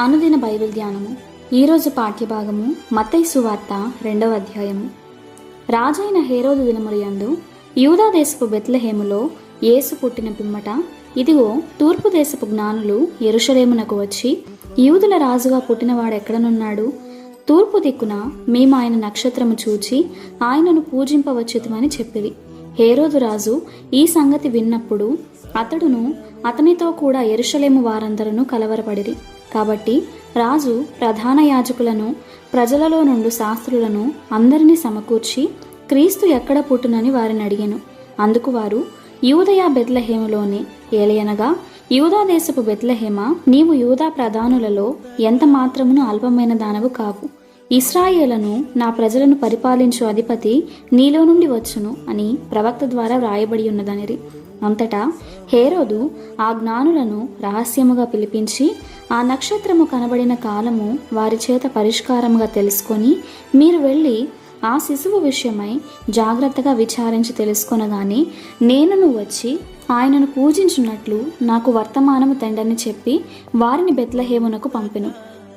అనుదిన బైబిల్ ధ్యానము. ఈరోజు పాఠ్యభాగము మతైసు సువార్త రెండవ అధ్యాయము. రాజైన హేరోదు దినములందు యూదా దేశపు బెత్లహేములో యేసు పుట్టిన పిమ్మట ఇదిగో తూర్పు దేశపు జ్ఞానులు ఎరుషలేమునకు వచ్చి యూదుల రాజుగా పుట్టినవాడు ఎక్కడనున్నాడు? తూర్పు దిక్కున మేము ఆయన నక్షత్రము చూచి ఆయనను పూజింపవచ్చుతమని చెప్పిరి. హేరోదు రాజు ఈ సంగతి విన్నప్పుడు అతడును అతనితో కూడా ఎరుషలేము వారందరూ కలవరపడిరి. కాబట్టి రాజు ప్రధాన యాజకులను ప్రజలలో నుండి శాస్త్రులను అందరినీ సమకూర్చి క్రీస్తు ఎక్కడ పుట్టునని వారిని అడిగాను. అందుకు వారు యూదయ బెత్లహేములోనే ఏలయనగా యూదా దేశపు బెత్లహేమ నీవు యూదా ప్రధానులలో ఎంత మాత్రమును అల్పమైన దానవు కావు. ఇస్రాయేలను నా ప్రజలను పరిపాలించు అధిపతి నీలో నుండి వచ్చును అని ప్రవక్త ద్వారా వ్రాయబడి ఉన్నదనిరి. అంతటా హేరోదు ఆ జ్ఞానులను రహస్యముగా పిలిపించి ఆ నక్షత్రము కనబడిన కాలము వారి చేత పరిష్కారముగా తెలుసుకొని మీరు వెళ్ళి ఆ శిశువు విషయమై జాగ్రత్తగా విచారించి తెలుసుకొనగానే నేనును వచ్చి ఆయనను పూజించున్నట్లు నాకు వర్తమానము తండని చెప్పి వారిని బెత్లహేమునకు పంపెను.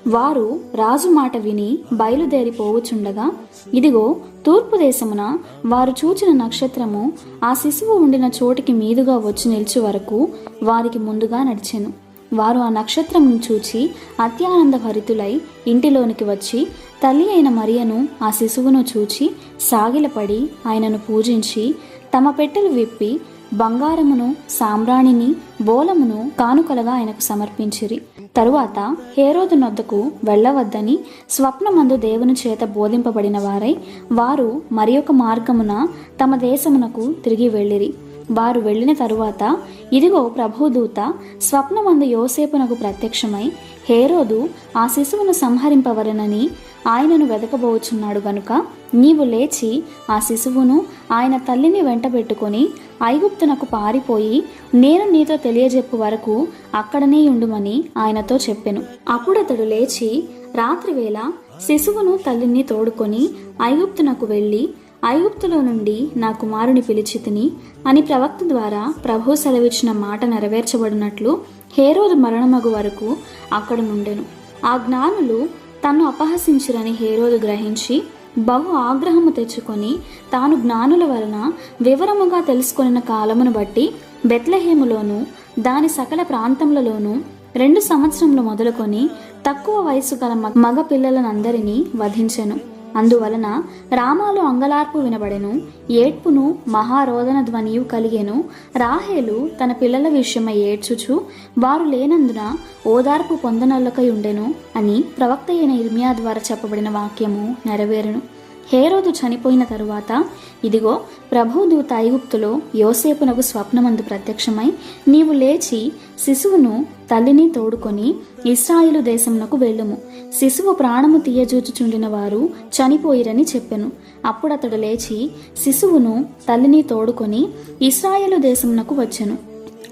వారు రాజు మాట విని బయలుదేరి పోవుచుండగా ఇదిగో తూర్పు దేశమున వారు చూచిన నక్షత్రము ఆ శిశువు ఉండిన చోటికి మీదుగా వచ్చి నిలిచి వరకు వారికి ముందుగా నడిచెను. వారు ఆ నక్షత్రమును చూచి అత్యానంద భరితులై ఇంటిలోనికి వచ్చి తల్లి అయిన మరియను ఆ శిశువును చూచి సాగిలపడి ఆయనను పూజించి తమ పెట్టెలు విప్పి బంగారమును సాంబ్రాణిని బోలమును కానుకలుగా ఆయనకు సమర్పించిరి. తరువాత హేరోదు నొద్దకు వెళ్ళవద్దని స్వప్నమందు దేవుని చేత బోధింపబడిన వారై వారు మరి ఒక మార్గమున తమ దేశమునకు తిరిగి వెళ్ళిరి. వారు వెళ్ళిన తరువాత ఇదిగో ప్రభుదూత స్వప్నమందు యోసేపునకు ప్రత్యక్షమై హేరోదు ఆ శిశువును సంహరింపవలనని ఆయనను వెదకబోచున్నాడు గనుక నీవు లేచి ఆ శిశువును ఆయన తల్లిని వెంటబెట్టుకొని ఐగుప్తునకు పారిపోయి నేను నీతో తెలియజెప్పు వరకు అక్కడనే ఉండుమని ఆయనతో చెప్పెను. అప్పుడతడు లేచి రాత్రివేళ శిశువును తల్లిని తోడుకొని ఐగుప్తునకు వెళ్ళి ఐగుప్తులో నుండి నా కుమారుని పిలిచి తిని అని ప్రవక్త ద్వారా ప్రభు సెలవిచ్చిన మాట నెరవేర్చబడినట్లు హేరోదు మరణమగు వరకు అక్కడ నుండెను. ఆ జ్ఞానులు తన్ను అపహసించిరని హేరోదు గ్రహించి బహు ఆగ్రహము తెచ్చుకొని తాను జ్ఞానుల వలన వివరముగా తెలుసుకొనిన కాలమును బట్టి బెత్లహేములోను దాని సకల ప్రాంతములలోనూ రెండు సంవత్సరములు మొదలుకొని తక్కువ వయసు గల మగ పిల్లలనందరినీ వధించెను. అందువలన రామాలో అంగలార్పు వినబడెను ఏడ్పును మహారోదన ధ్వనియు కలిగెను. రాహేలు తన పిల్లల విషయమై ఏడ్చుచు వారు లేనందున ఓదార్పు పొందనల్లకై ఉండెను అని ప్రవక్త అయిన ఇర్మియా ద్వారా చెప్పబడిన వాక్యము నెరవేరును. హేరోదు చనిపోయిన తరువాత ఇదిగో ప్రభుదూత ఐగుప్తులో యోసేపునకు స్వప్నమందు ప్రత్యక్షమై నీవు లేచి శిశువును తల్లిని తోడుకొని ఇస్రాయిలు దేశమునకు వెళ్ళుము. శిశువు ప్రాణము తీయజూచుచుండిన వారు చనిపోయిరని చెప్పెను. అప్పుడతడు లేచి శిశువును తల్లిని తోడుకొని ఇస్రాయేలు దేశమునకు వచ్చెను.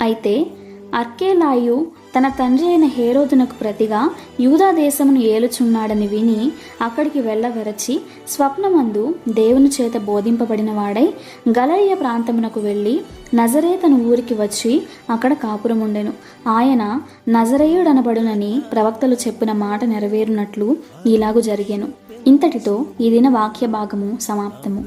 అయితే అర్కేలాయు తన తండ్రి అయిన హేరోదునకు ప్రతిగా యూదా దేశమును ఏలుచున్నాడని విని అక్కడికి వెళ్ళవరచి స్వప్నమందు దేవుని చేత బోధింపబడిన వాడై గలయ్య ప్రాంతమునకు వెళ్ళి నజరే తన ఊరికి వచ్చి అక్కడ కాపురముండెను. ఆయన నజరేయుడనబడునని ప్రవక్తలు చెప్పిన మాట నెరవేరునట్లు ఇలాగు జరిగాను. ఇంతటితో ఈ దిన వాక్య భాగము సమాప్తము.